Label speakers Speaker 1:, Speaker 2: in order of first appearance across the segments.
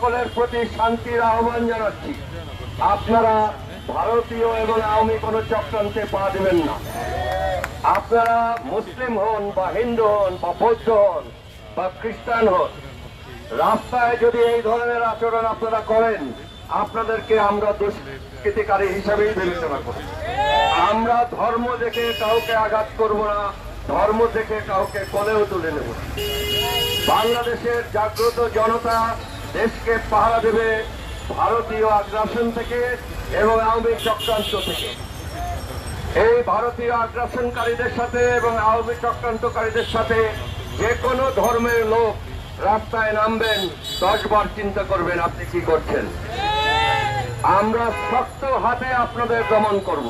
Speaker 1: সকলের প্রতি শান্তির আহ্বান জানাচ্ছি। আপনারা ভারতীয় এবং আওয়ামী কোন চক্রান্তে পা দেবেন না। আপনারা মুসলিম হন বা হিন্দু হন বা বৌদ্ধ হন বা খ্রিস্টান হন, রাস্তায় যদি এই ধরনের আচরণ আপনারা করেন, আপনাদেরকে আমরা দুষ্কৃতিকারী হিসাবেই বিবেচনা করি। আমরা ধর্ম দেখে কাউকে আঘাত করব না, ধর্ম দেখে কাউকে কোলেও তুলে নেব বাংলাদেশের জাগ্রত জনতা দেশকে পাহারা দেবে ভারতীয় আগ্রাসন থেকে এবং আওয়ামী চক্রান্ত থেকে। এই ভারতীয় আগ্রাসনকারীদের সাথে এবং আওয়ামী চক্রান্তকারীদের সাথে যে কোনো ধর্মের লোক রাস্তায় নামবেন দশবার চিন্তা করবেন, আপনি কি করছেন? আমরা শক্ত হাতে আপনাদের দমন করব।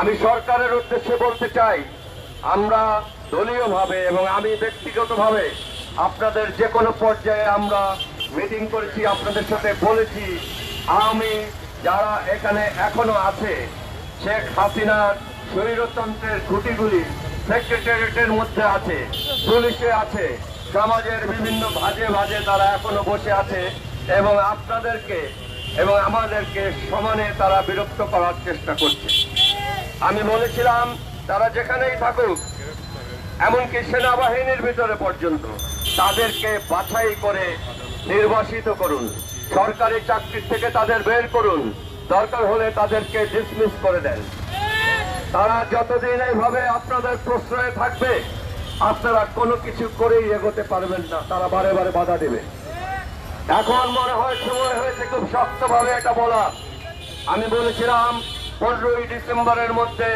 Speaker 1: আমি সরকারের উদ্দেশ্যে বলতে চাই, আমরা দলীয়ভাবে এবং আমি ব্যক্তিগতভাবে আপনাদের যে কোনো পর্যায়ে আমরা মিটিং করেছি আপনাদের সাথে, বলেছি, আমি যারা এখানে এখনও আছে, শেখ হাসিনার শরীরতন্ত্রের খুঁটিগুলি সেক্রেটারিয়েটের মধ্যে আছে, পুলিশে আছে, সমাজের বিভিন্ন ভাজে ভাজে তারা এখনও বসে আছে, এবং আপনাদেরকে এবং আমাদেরকে সমানে তারা বিরক্ত করার চেষ্টা করছে। আমি বলেছিলাম, তারা যেখানেই থাকুক, এমনকি সেনাবাহিনীর ভিতরে পর্যন্ত, তাদেরকে বাছাই করে নির্বাসিত করুন। সরকারি চাকরির থেকে তাদের বের করুন। দরকার হলে তাদেরকে ডিসমিস করে দেন। তারা যতদিন এইভাবে আপনাদের প্রশ্রয়ে থাকবে, আপনারা কোনো কিছু করেই এগোতে পারবেন না। তারা বারে বারে বাধা দেবে। এখন মনে হয় সময় হয়েছে খুব শক্তভাবে এটা বলা। আমি বলেছিলাম, পনেরোই ডিসেম্বরের মধ্যে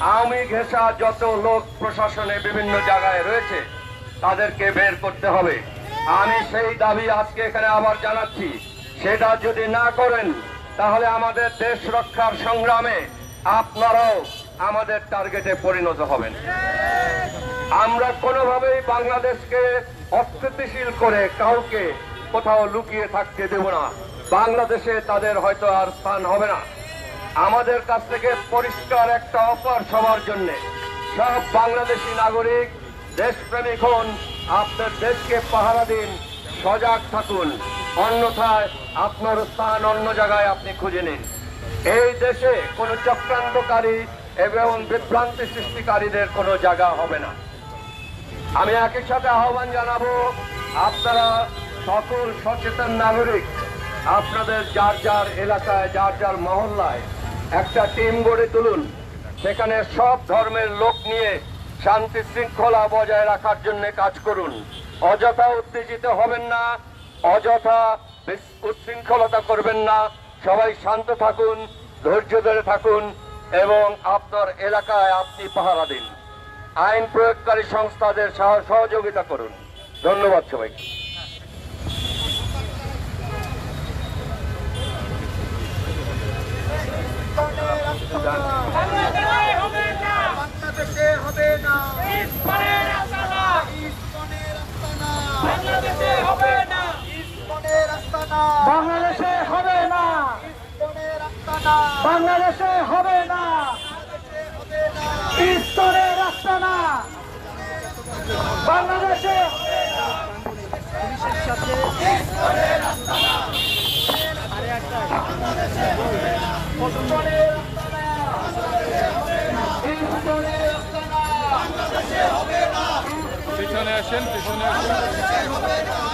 Speaker 1: আওয়ামী ঘেঁষা যত লোক প্রশাসনে বিভিন্ন জায়গায় রয়েছে, তাদেরকে বের করতে হবে। আমি সেই দাবি আজকে এখানে আবার জানাচ্ছি। সেটা যদি না করেন, তাহলে আমাদের দেশ রক্ষার সংগ্রামে আপনারাও আমাদের টার্গেটে পরিণত হবেন। আমরা কোনোভাবেই বাংলাদেশকে অস্থিতিশীল করে কাউকে কোথাও লুকিয়ে থাকতে দেব না। বাংলাদেশে তাদের হয়তো আর স্থান হবে না। আমাদের কাছ থেকে পরিষ্কার একটা অফার সবার জন্য। সব বাংলাদেশি নাগরিক, দেশপ্রেমিক হন আপনার দেশকে পাহারা দিন, সজাগ থাকুন। অন্যথায় আপনার স্থান অন্য জায়গায় আপনি খুঁজে নিন। এই দেশে কোনো চক্রান্তকারী এবং বিভ্রান্তি সৃষ্টিকারীদের কোনো জায়গা হবে না। আমি একই সাথে আহ্বান জানাব, আপনারা সকল সচেতন নাগরিক, আপনাদের যার যার এলাকায়, যার যার মহল্লায় একটা টিম গড়ে তুলুন। সেখানে সব ধর্মের লোক নিয়ে শান্তি শৃঙ্খলা বজায় রাখার জন্য কাজ করুন। অযথা উত্তেজিত হবেন না, অযথা উচ্ছৃঙ্খলতা করবেন না। সবাই শান্ত থাকুন, ধৈর্য ধরে থাকুন এবং আপনার এলাকায় আপনি পাহারা দিন। আইন প্রয়োগকারী সংস্থাদের সহ- সহযোগিতা করুন। ধন্যবাদ সবাইকে।
Speaker 2: বাংলাদেশে হবে না। ইসকনের
Speaker 3: বাংলাদেশে হবে না।
Speaker 2: ইসকনের আস্তানা।
Speaker 4: বাংলাদেশে হবে না।
Speaker 2: ইসকনের
Speaker 4: বাংলাদেশে হবে না।
Speaker 2: হবে না।
Speaker 4: স্তরের রাস্তা না। বাংলাদেশে
Speaker 5: পিছনে আসেন পিছনে আসেন।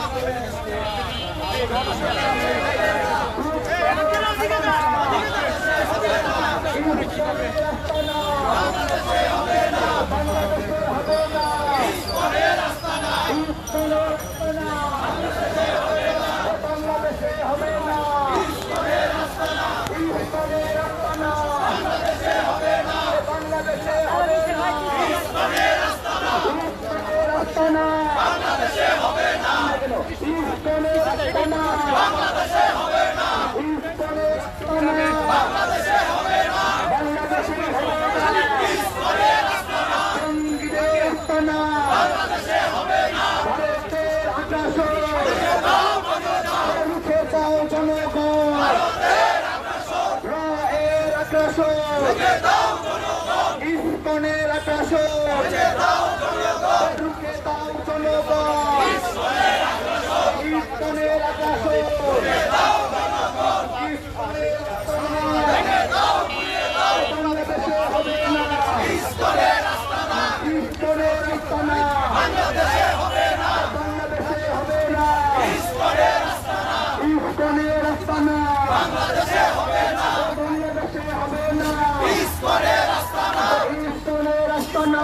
Speaker 2: ইসকনের আকাশ ঢুকে দাও জনগণ ইসকনের ইস্কনের আগ্রাসন ইস্কনের আস্তানা বাংলাদেশে হবে না ইস্কনের আস্তানা বাংলাদেশে হবে না ইস্কনের আস্তানা বাংলাদেশে হবে না ইস্কনের আস্তানা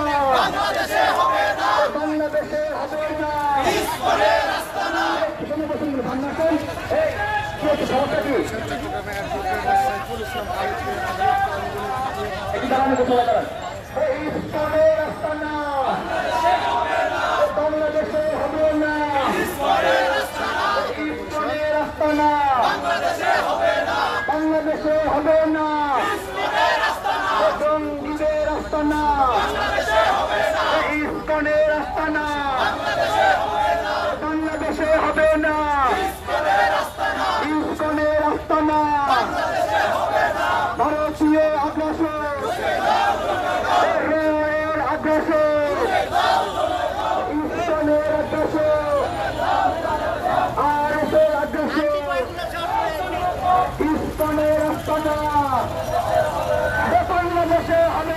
Speaker 2: বাংলাদেশে হবে না এখানে বসুন, ভান্ডার খান। এই, কি হচ্ছে, সমস্যা কি? একটু দাঁড়ান, একটু সবাই দাঁড়ান। এই ইস্কনের আস্তানা বাংলাদেশে হবে না ইস্কনের আস্তানা বাংলাদেশে হবে না জঙ্গিদের আস্তানা ইস্কনের আস্তানা বাংলাদেশে হবে না ইস্কনের আস্তানা ভারতীয় আগ্রাসন এর আগ্রাসন ইস্কনের আগ্রাসন আর এর আগ্রাসন আস্তানা বাংলাদেশে। হবে